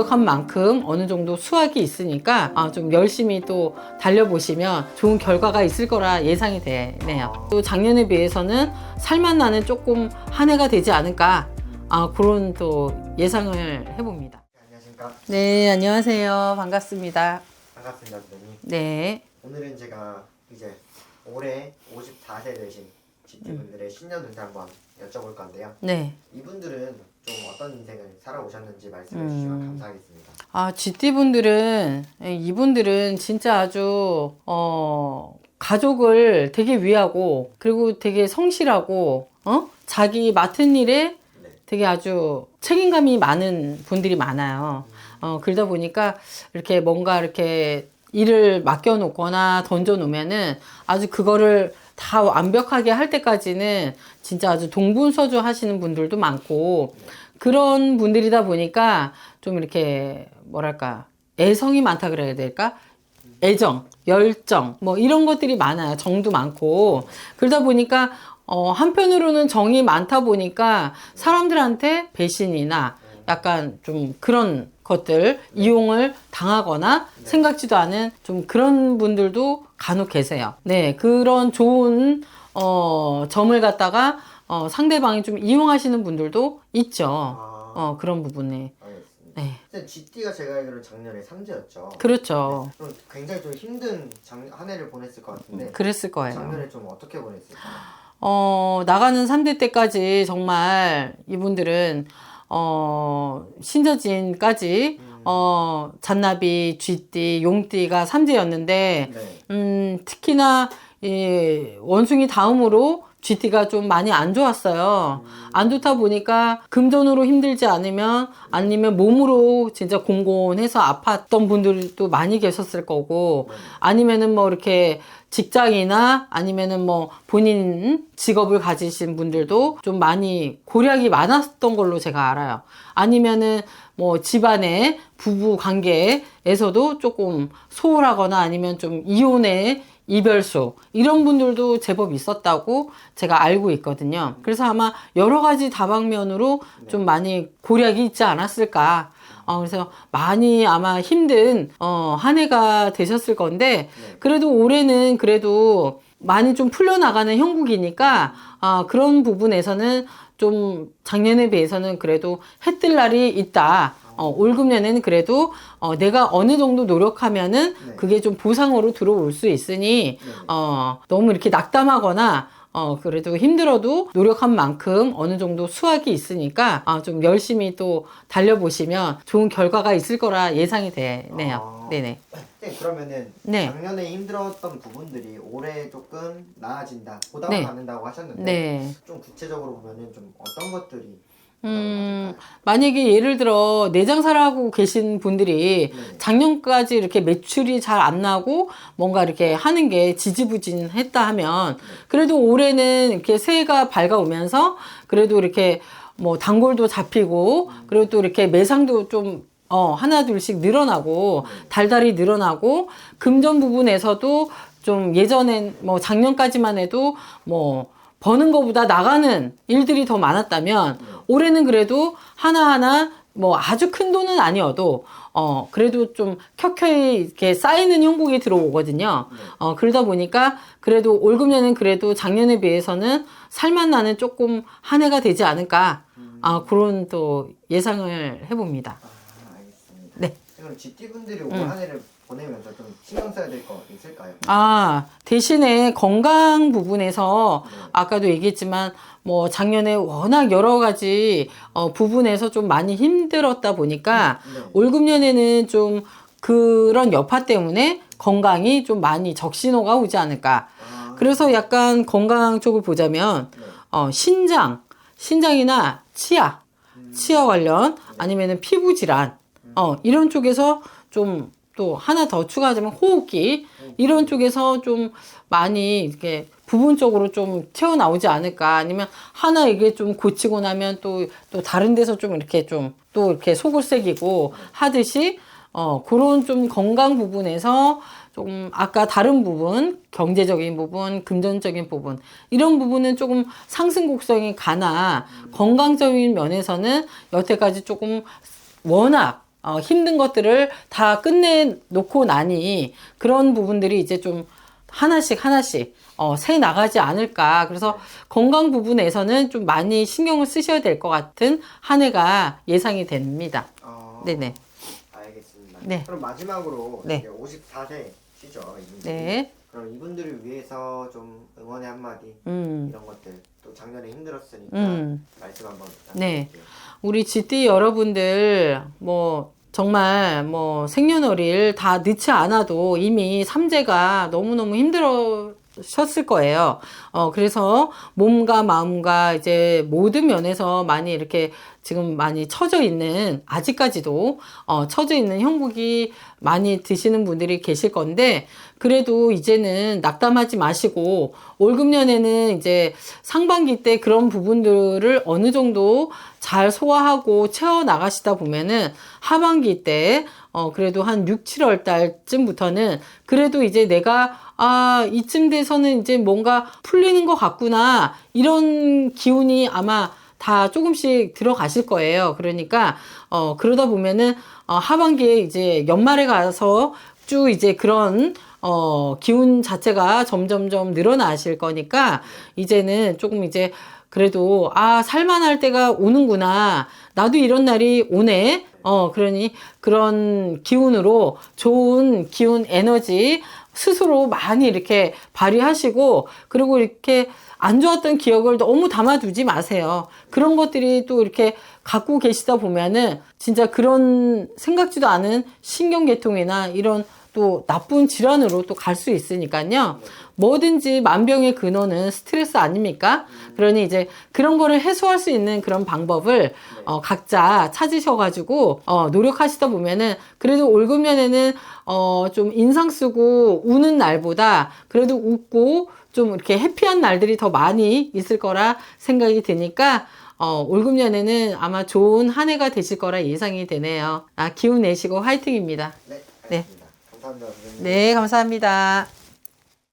노력한 만큼 어느 정도 수확이 있으니까 아, 좀 열심히 또 달려보시면 좋은 결과가 있을 거라 예상이 되네요. 또 작년에 비해서는 살만 나는 조금 한 해가 되지 않을까 아, 그런 또 예상을 해봅니다. 안녕하십니까. 네, 안녕하세요. 반갑습니다. 반갑습니다, 선생님. 네. 오늘은 제가 이제 올해 54세 되신 GT분들의 신년 운세 한번 여쭤볼 건데요. 네. 이분들은 좀 어떤 인생을 살아오셨는지 말씀해 주시면 음. 감사하겠습니다. 아, GT분들은, 이분들은 진짜 아주, 어, 가족을 되게 위하고, 그리고 되게 성실하고, 어? 자기 맡은 일에 네. 되게 아주 책임감이 많은 분들이 많아요. 어, 그러다 보니까 이렇게 뭔가 이렇게 일을 맡겨놓거나 던져놓으면은 아주 그거를 다 완벽하게 할 때까지는 진짜 아주 동분서주 하시는 분들도 많고 그런 분들이다 보니까 좀 이렇게 뭐랄까 애성이 많다 그래야 될까? 애정, 열정, 뭐 이런 것들이 많아요. 정도 많고. 그러다 보니까, 어, 한편으로는 정이 많다 보니까 사람들한테 배신이나 약간 좀 그런 것들, 이용을 당하거나 생각지도 않은 좀 그런 분들도 간혹 계세요. 네, 그런 좋은, 어, 점을 갖다가, 어, 상대방이 좀 이용하시는 분들도 있죠. 아, 어, 그런 부분에. 알겠습니다. 네. 선생님, GT가 제가 알기로는 작년에 삼재였죠. 그렇죠. 좀 굉장히 좀 힘든 작, 한 해를 보냈을 것 같은데 그랬을 거예요. 작년에 좀 어떻게 보냈을까요? 어, 나가는 3대 때까지 정말 이분들은, 어, 신저진까지, 어, 잔나비, 쥐띠, 용띠가 삼재였는데, 네. 음, 특히나, 이 원숭이 다음으로 GT가 좀 많이 안 좋았어요. 안 좋다 보니까 금전으로 힘들지 않으면 아니면 몸으로 진짜 공곤해서 아팠던 분들도 많이 계셨을 거고 아니면은 뭐 이렇게 직장이나 아니면은 뭐 본인 직업을 가지신 분들도 좀 많이 고략이 많았던 걸로 제가 알아요. 아니면은 뭐 집안의 부부 관계에서도 조금 소홀하거나 아니면 좀 이혼의 이별소 이런 분들도 제법 있었다고 제가 알고 있거든요. 그래서 아마 여러 가지 다방면으로 좀 많이 고략이 있지 않았을까. 어, 그래서 많이 아마 힘든 어, 한 해가 되셨을 건데 그래도 올해는 그래도 많이 좀 풀려나가는 형국이니까 아, 그런 부분에서는 좀 작년에 비해서는 그래도 해 뜰 날이 있다. 어, 올 금년에는 그래도 어, 내가 어느 정도 노력하면은 네. 그게 좀 보상으로 들어올 수 있으니 어, 너무 이렇게 낙담하거나 어, 그래도 힘들어도 노력한 만큼 어느 정도 수확이 있으니까 아, 좀 열심히 또 달려보시면 좋은 결과가 있을 거라 예상이 되네요. 아. 네네. 네, 그러면은 네. 작년에 힘들었던 부분들이 올해 조금 나아진다, 보답을 네. 받는다고 하셨는데 네. 좀 구체적으로 보면은 좀 어떤 것들이 음, 만약에 예를 들어 내장사를 하고 계신 분들이 네. 작년까지 이렇게 매출이 잘 안 나고 뭔가 이렇게 하는 게 지지부진했다 하면 그래도 올해는 이렇게 새해가 밝아오면서 그래도 이렇게 뭐 단골도 잡히고 그리고 또 이렇게 매상도 좀 어, 하나 둘씩 늘어나고 달달이 늘어나고 금전 부분에서도 좀 예전엔 뭐 작년까지만 해도 뭐 버는 것보다 나가는 일들이 더 많았다면 올해는 그래도 하나하나 뭐 아주 큰 돈은 아니어도 어 그래도 좀 켜켜이 이렇게 쌓이는 형국이 들어오거든요. 어 그러다 보니까 그래도 올 금년은 그래도 작년에 비해서는 살만 나는 조금 한 해가 되지 않을까 아 그런 또 예상을 해봅니다. 아, 알겠습니다. 네. 그럼 GT 분들이 올한 해를 보내면서 좀 신경 써야 될 거 있을까요? 아, 대신에 건강 부분에서 아까도 얘기했지만 뭐 작년에 워낙 여러 가지 어, 부분에서 좀 많이 힘들었다 보니까 네. 올 금년에는 좀 그런 여파 때문에 건강이 좀 많이 적신호가 오지 않을까. 아, 그래서 약간 건강 쪽을 보자면 네. 어, 신장, 신장이나 치아, 치아 관련 아니면은 피부 질환, 어, 이런 쪽에서 좀 또 하나 더 추가하자면 호흡기. 이런 쪽에서 좀 많이 이렇게 부분적으로 좀 튀어 나오지 않을까? 아니면 하나 이게 좀 고치고 나면 또 또 다른 데서 좀 이렇게 좀 또 이렇게 속을 새기고 하듯이 어 그런 좀 건강 부분에서 조금 아까 다른 부분 경제적인 부분 금전적인 부분 이런 부분은 조금 상승 곡선이 가나 건강적인 면에서는 여태까지 조금 워낙 어, 힘든 것들을 다 끝내 놓고 나니 그런 부분들이 이제 좀 하나씩 하나씩 어, 새 나가지 않을까. 그래서 건강 부분에서는 좀 많이 신경을 쓰셔야 될 것 같은 한 해가 예상이 됩니다. 어, 네네. 알겠습니다. 네. 그럼 마지막으로 네. 이제 54세 시죠 이분들이. 네. 그럼 이분들을 위해서 좀 응원의 한마디 음. 이런 것들 또 작년에 힘들었으니까 음. 말씀 한번 네. 부탁드릴게요. 우리 GD 여러분들, 뭐, 정말, 뭐, 생년월일 다 늦지 않아도 이미 삼재가 너무너무 힘들으셨을 거예요. 어, 그래서 몸과 마음과 이제 모든 면에서 많이 이렇게 지금 많이 처져 있는, 아직까지도, 어, 처져 있는 형국이 많이 드시는 분들이 계실 건데, 그래도 이제는 낙담하지 마시고, 올금년에는 이제 상반기 때 그런 부분들을 어느 정도 잘 소화하고 채워 나가시다 보면은 하반기 때, 어, 그래도 한 6, 7월 달쯤부터는 그래도 이제 내가 아, 이쯤 돼서는 이제 뭔가 풀리는 것 같구나. 이런 기운이 아마 다 조금씩 들어가실 거예요. 그러니까, 어, 그러다 보면은, 어, 하반기에 이제 연말에 가서 쭉 이제 그런, 어, 기운 자체가 점점점 늘어나실 거니까, 이제는 조금 이제, 그래도, 아, 살만할 때가 오는구나. 나도 이런 날이 오네. 어, 그러니 그런 기운으로 좋은 기운 에너지 스스로 많이 이렇게 발휘하시고, 그리고 이렇게 안 좋았던 기억을 너무 담아두지 마세요. 그런 것들이 또 이렇게 갖고 계시다 보면은 진짜 그런 생각지도 않은 신경계통이나 이런 또 나쁜 질환으로 또 갈 수 있으니까요. 뭐든지 만병의 근원은 스트레스 아닙니까? 그러니 이제 그런 거를 해소할 수 있는 그런 방법을 어, 각자 찾으셔가지고 어, 노력하시다 보면은 그래도 올금년에는 어, 좀 인상 쓰고 우는 날보다 그래도 웃고 좀 이렇게 해피한 날들이 더 많이 있을 거라 생각이 드니까 어, 올금년에는 아마 좋은 한 해가 되실 거라 예상이 되네요. 아, 기운 내시고 화이팅입니다. 네, 네. 감사합니다. 선생님. 네, 감사합니다.